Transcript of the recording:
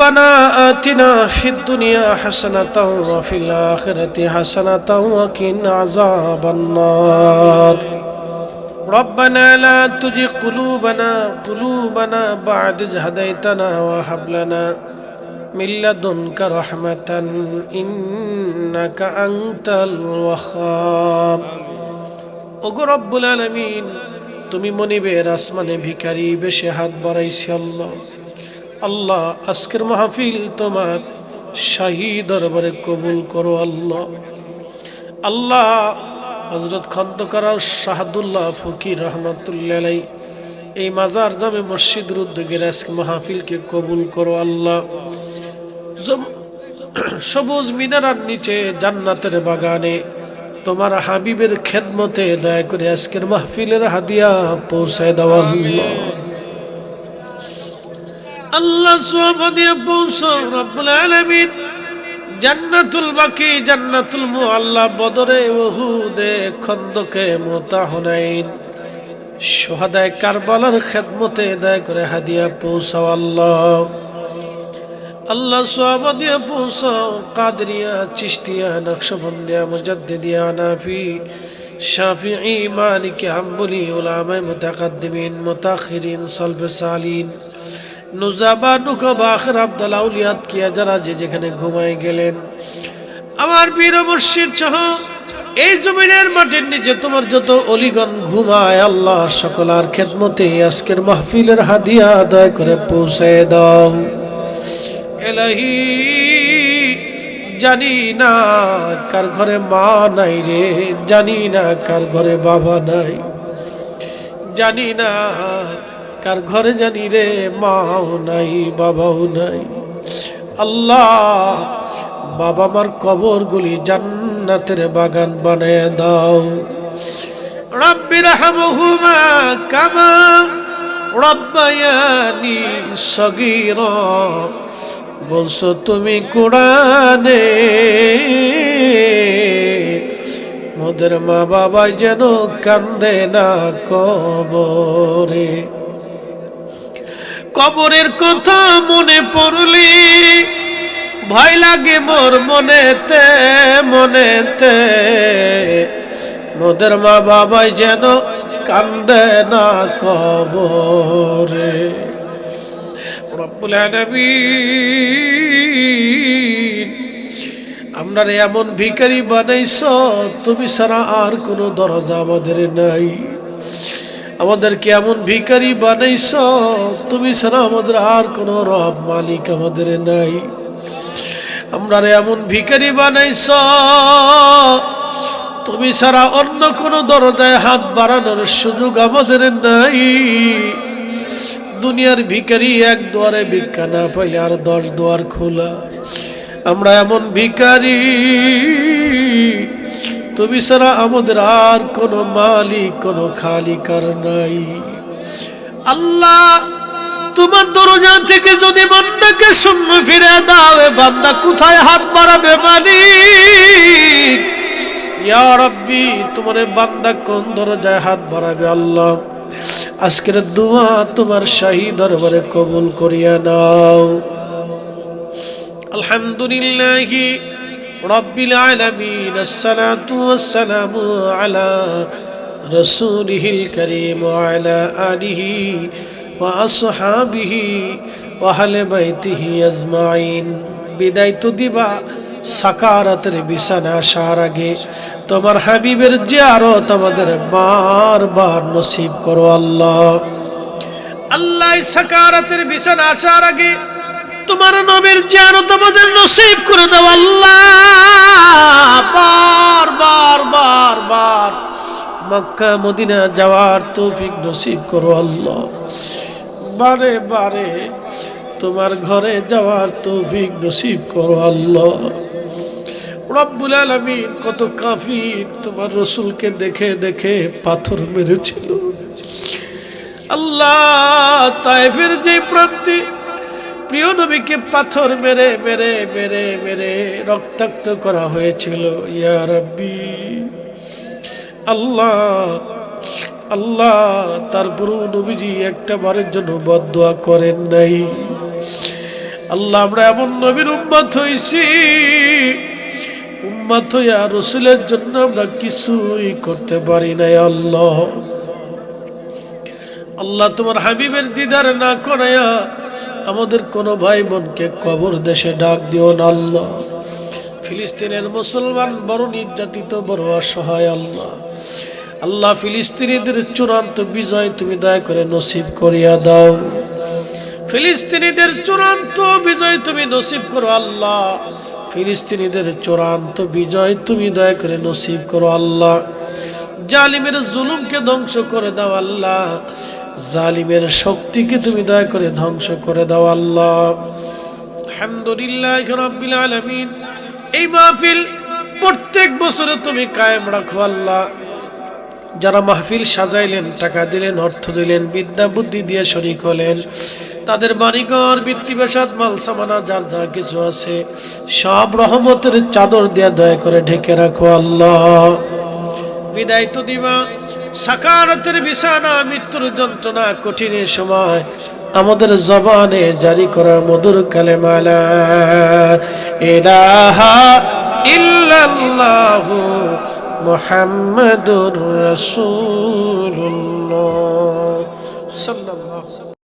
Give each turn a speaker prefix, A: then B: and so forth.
A: ربنا آتنا في الدنيا حسنة وفي الآخرة حسنة وقنا عذاب النار ربنا لا تجي قلوبنا قلوبنا بعد إذ هديتنا وهب لنا من لدنك رحمة إنك أنت الوهاب ওগো রব্বুল আলমিন তুমি মনিবের আসমানে ভিখারি বেশে হাত বাড়াইছি আল্লাহ আল্লাহ, আজকের মাহফিল তোমার শাহী দরবারে কবুল করো আল্লাহ। আল্লাহ হজরত খন্দকার শাহাদুল্লাহ ফকির রহমতুল্লাহ এই মাজার জামে মসজিদের উদ্যোগের আজকে মাহফিলকে কবুল করো আল্লাহ। সবুজ মিনারার নিচে জান্নাতের বাগানে তোমার হাবিবের খেদমতে দয়া করে আজকের মাহফিলের হাদিয়া পৌঁছায় দাও আল্লাহ। আল্লাহ সব হাদিয়া পৌঁছাও, রব্বুল আলামিন। জান্নাতুল বাকি, জান্নাতুল মুআল্লা, বদরে ওহুদে খন্দকে মোতা হুনাইন সোহাদায় কারবালার খেদমতে দয়া করে হাদিয়া পৌঁছাও আল্লাহ। আল্লাহ সব দিয়ে পৌঁছাও, কাদরিয়া চিস্তিয়া নকশবন্দিয়া, মুজাদ্দিদিয়া, নাফি, শাফিঈ, মালিক, হাম্বলি, উলামায়ে মুতাকাদ্দিমিন, মুতাখিরিন, সলফে সালিন। নুজাবা নুকবা আখির আব্দুল আউলিয়াত কিয়া, যারা যে যেখানে ঘুমায় গেলেন। আমার বীর মুর্শিদ সহ এই জমিনের মাটির নিচে তোমার যত অলিগণ ঘুমায়, আল্লাহ সকলার খেদমতে আজকের মাহফিলের হাদিয়া আদায় করে পৌঁছে দাও। এলাহি, জানি না কার ঘরে মা নাই রে, জানি না কার ঘরে বাবা নাই, জানি না কার ঘরে জানি রে মাও নাই, বাবাও নাই। আল্লাহ, বাবা মার কবরগুলি জান্নাতের বাগান বানায় দাও। রব্বির হামহুমা কামা রব্বায়ানি সগীরা। বলছো তুমি কোরআনে, মোদের মা বাবা যেন কান্দে না কবরে। কবরের কথা মনে পড়লি। ভয় লাগে মোর মনেতে মনেতে। মোদের মা বাবাই যেন কান্দে না কবরে। রব্বুল আমরা এমন ভিখারি বানাইছ, তুমি ছাড়া আর কোনো দরজা আমাদের নাই। আমাদেরকে এমন ভিখারি বানাইছ, তুমি ছাড়া আমাদের আর কোনো রব মালিক আমাদের নাই। আমরা এমন ভিখারি বানাইছ, তুমি ছাড়া অন্য কোনো দরজায় হাত বাড়ানোর সুযোগ আমাদের নাই। দুনিয়ার ভিখারি এক দুয়ারে ভিক্ষা না পাইলে আর দশ দুয়ার খোলা। আমরা এমন ভিখারি তুমি ছাড়া আমাদের আর কোনো মালিক, কোনো খালিকার নাই। আল্লাহ, তোমার দরজা থেকে যদি বান্দাকে শূন্য ফিরে দাও, এ বান্দা কোথায় হাত বাড়াবে মালিক? ইয়া রাব্বি, তোমার বান্দা কোন দরজায় হাত বাড়াবে আল্লাহ? আজকের দোয়া তোমার শাহী দরবারে কবুল করিয়া নাও। আলহামদুলিল্লাহ আলা রাসূলিহিল কারীম ওয়া আলা আলিহি ওয়া আসহাবিহি ওয়া আহলে বাইতিহি আজমাইন। বিদায় তো দিবা, সাকারাতের বিছানা আসার আগে। তোমার হাবিবের জিয়ারত আমাদের বারবার নসিব করো আল্লাহ। আল্লাহ সাকারাতের বিছানা আসার আগে তোমার নবীর জিয়ারত তোমাদের নসিব করে দাও, আল্লাহ। বার বার বার বার। মক্কা, মদিনা যাওয়ার তৌফিক নসিব করো, আল্লাহ। বারে বারে তোমার ঘরে যাওয়ার তৌফিক নসিব করো, আল্লাহ। রব্বুল আলমিন কত কাফির, তোমার রসুলকে দেখে দেখে পাথর মেরেছিল। আল্লাহ, তাইফের যে প্রান্তে প্রিয় নবীকে পাথর মেরে মেরে মেরে মেরে রক্তাক্ত করা হয়েছিল। ইয়া রাব্বি, আল্লাহ আল্লাহ তারপরও নবীজি একটা বারের জন্য বদোয়া করেন নাই। আল্লাহ, আমরা এমন নবীর উম্মত হইছি, উম্মত হইয়া রসুলের জন্য আমরা কিছুই করতে পারি নাই, আল্লাহ। আল্লাহ তোমার হাবিবের দিদার না করাইয়া আমাদের কোনো ভাই বোনকে কবর দেশে ডাক দিও না আল্লাহ। ফিলিস্তিনের মুসলমান বড় নির্যাতিত, বড় অসহায় আল্লাহ। আল্লাহ ফিলিস্তিনিদের চূড়ান্ত বিজয় তুমি দয়া করে নসিব করিয়া দাও। ফিলিস্তিনিদের চূড়ান্ত বিজয় তুমি নসিব করো আল্লাহ। ফিলিস্তিনিদের চূড়ান্ত বিজয় তুমি দয়া করে নসিব করো আল্লাহ। জালিমের জুলুমকে ধ্বংস করে দাও আল্লাহ। জালিমের শক্তিকে তুমি দয়া করে ধ্বংস করে দাও আল্লাহ। আলহামদুলিল্লাহ রাব্বিল আলামিন। এই মাহফিল প্রত্যেক বছরে তুমি কায়েম রাখো আল্লাহ। যারা মাহফিল সাজাইলেন, টাকা দিলেন, অর্থ দিলেন, বিদ্যা বুদ্ধি দিয়ে শরিক হলেন, তাদের বাড়িঘর বৃত্তি বেসাদ মাল সামানা যার যা কিছু আছে, সব রহমতের চাদর দিয়া দয়া করে ঢেকে রাখো আল্লাহ। বিদায় তো দিবা। সাকারাতের বিছানা, মৃত্যুর যন্ত্রণা কঠিনের সময়। আমাদের জবানে জারি করা মধুর কালেমালা ইলাহা ইল্লাল্লাহু মুহাম্মাদুর রাসূলুল্লাহ।